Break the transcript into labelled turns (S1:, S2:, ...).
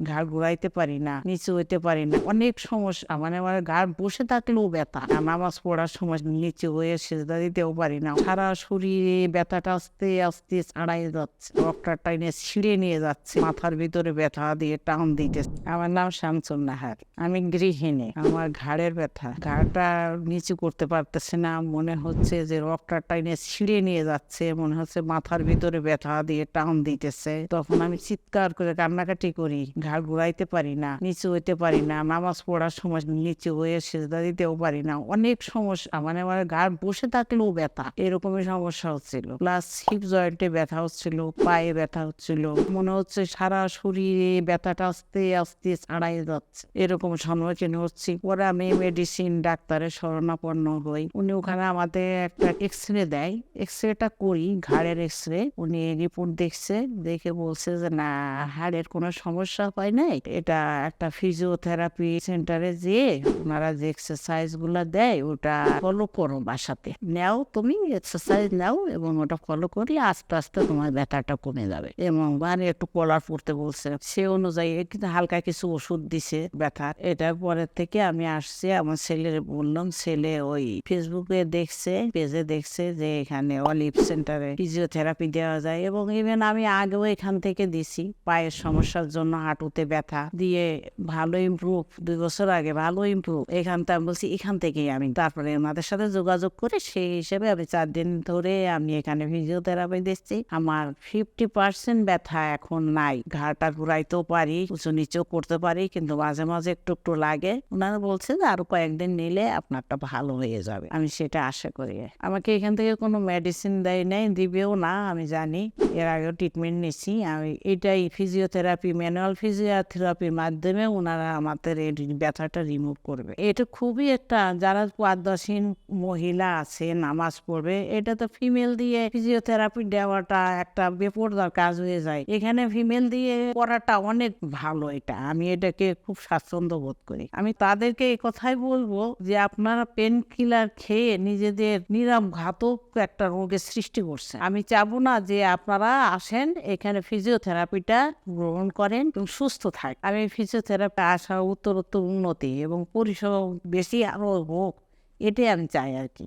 S1: ঘাড় ঘুরাইতে পারি না, নিচে হইতে পারি না, অনেক সমস্যা মানে আমার ঘাড় বসে থাকলেও ব্যথা। নামাজ পড়ার সময় নিচে হয়ে সেজদা দিতেও পারি না। সারা শরীরে ব্যথাটা আস্তে আস্তে ছাড়াই যাচ্ছে রক্তটা টাইনে ছিঁড়ে নিয়ে যাচ্ছে, মাথার ভিতরে ব্যথা দিয়ে টান দিতেছে। আমার নাম শামসুন নাহার আমি গৃহিণী, আমার ঘাড়ের ব্যথা। ঘাড়টা নিচু করতে পারতেছে না, মনে হচ্ছে যে রক্তটা টাইনে ছিঁড়ে নিয়ে যাচ্ছে, মনে হচ্ছে মাথার ভিতরে ব্যথা দিয়ে টান দিতেছে। তখন আমি চিৎকার করে কান্নাকাটি করি ঘাড় ঘুরাইতে পারি না, নিচু হইতে পারি না, নামাজ পড়ার সময় নিচু হয়ে সেজদা দিতেও পারি না। অনেক সমস্যা মানে আমার ঘাড় বসে থাকলেও ব্যথা, এরকমই সমস্যা হচ্ছিল। প্লাস হিপ জয়েন্টে ব্যথা হচ্ছিল, পায়ে ব্যথা হচ্ছিল, মনে হচ্ছে সারা শরীরে ব্যথাটা আস্তে আস্তে ছাড়াই যাচ্ছে, এরকম সম্মুখীন হচ্ছি। পরে আমি মেডিসিন ডাক্তারের শরণাপন্ন হই। উনি ওখানে আমাদের একটা এক্স রে দেয়। এক্স রেটা করি, ঘাড়ের এক্স রে উনি রিপোর্ট দেখছে, দেখে বলছে যে, না, হাড়ের কোনো সমস্যা হয় নাই? এটা একটা ফিজিওথেরাপি সেন্টারে যেয়ে ওনারা যে এক্সারসাইজগুলা দেয়, ওটা ফলো করো বাসাতে। নেও তুমি এক্সারসাইজ নাও এবং ওটা ফলো করলে আস্তে আস্তে তোমার ব্যথাটা কমে যাবে। এবং মানে একটু কলার পড়তে বলছে। সে অনুযায়ী কিন্তু হালকা কিছু ওষুধ দিছে ব্যথার এটার পরের থেকে আমি আসছি, আমার ছেলের বললাম, ছেলে ওই ফেসবুকে দেখছে পেজে দেখছে যে এখানে অলিভ সেন্টারে ফিজিওথেরাপি দেওয়া যায় এবং ইভেন আমি আগেও এখান থেকে দিছি। পায়ের সমস্যার জন্য হাঁটুতে ব্যথা দিয়ে ভালো ইমপ্রুভ দুই বছর আগে ভালো ইমপ্রুভ এখান থেকে আমি বলছি এখান থেকেই আমি। তারপরে ওনাদের সাথে যোগাযোগ করে সেই হিসেবে আমি চার দিন ধরে আমি এখানে ফিজিওথেরাপি দিচ্ছি। আমার ফিফটি পার্সেন্ট ব্যথা এখন নাই। ঘাড়টা ঘুরাইতেও পারি, উঁচু নিচেও করতে পারি, কিন্তু মাঝে মাঝে একটু একটু লাগে। ওনারা বলছে যে আরও কয়েকদিন নিলে আপনারটা ভালো হয়ে যাবে। আমি সেটা আশা করি। আমাকে এখান থেকে কোনো মেডিসিন দেয় নাই, দিবেও না, আমি জানি। এর আগেও ট্রিটমেন্ট নিছি আমি এটাই ফিজিওথেরাপি ম্যানুয়াল ফিজিওথেরাপির মাধ্যমে ওনারা আমাদের এই ব্যথাটা রিমুভ করবে। এটা খুবই একটা, যারা পদ্মাসীন মহিলা আছে নামাজ পড়বে, এটা তো ফিমেল দিয়ে ফিজিওথেরাপি দেওয়াটা একটা বেপরদার কাজ হয়ে যায়। এখানে ফিমেল দিয়ে করাটা অনেক ভালো এটা। আমি এটাকে খুব স্বাচ্ছন্দ্য বোধ করি। আমি তাদেরকে এই কথাই বলব যে, আপনারা পেন কিলার খেয়ে নিজেদের নিরাম ঘাতক একটা রোগের সৃষ্টি করছে আমি চাবো না যে, আপনারা আসেন, এখানে ফিজিওথেরাপিটা গ্রহণ করেন এবং সুস্থ থাকে। আমি ফিজিওথেরাপি আসা উত্তর উত্তর উন্নতি এবং পরিষেবা বেশি আরও হোক, এটাই আমি চাই আর কি।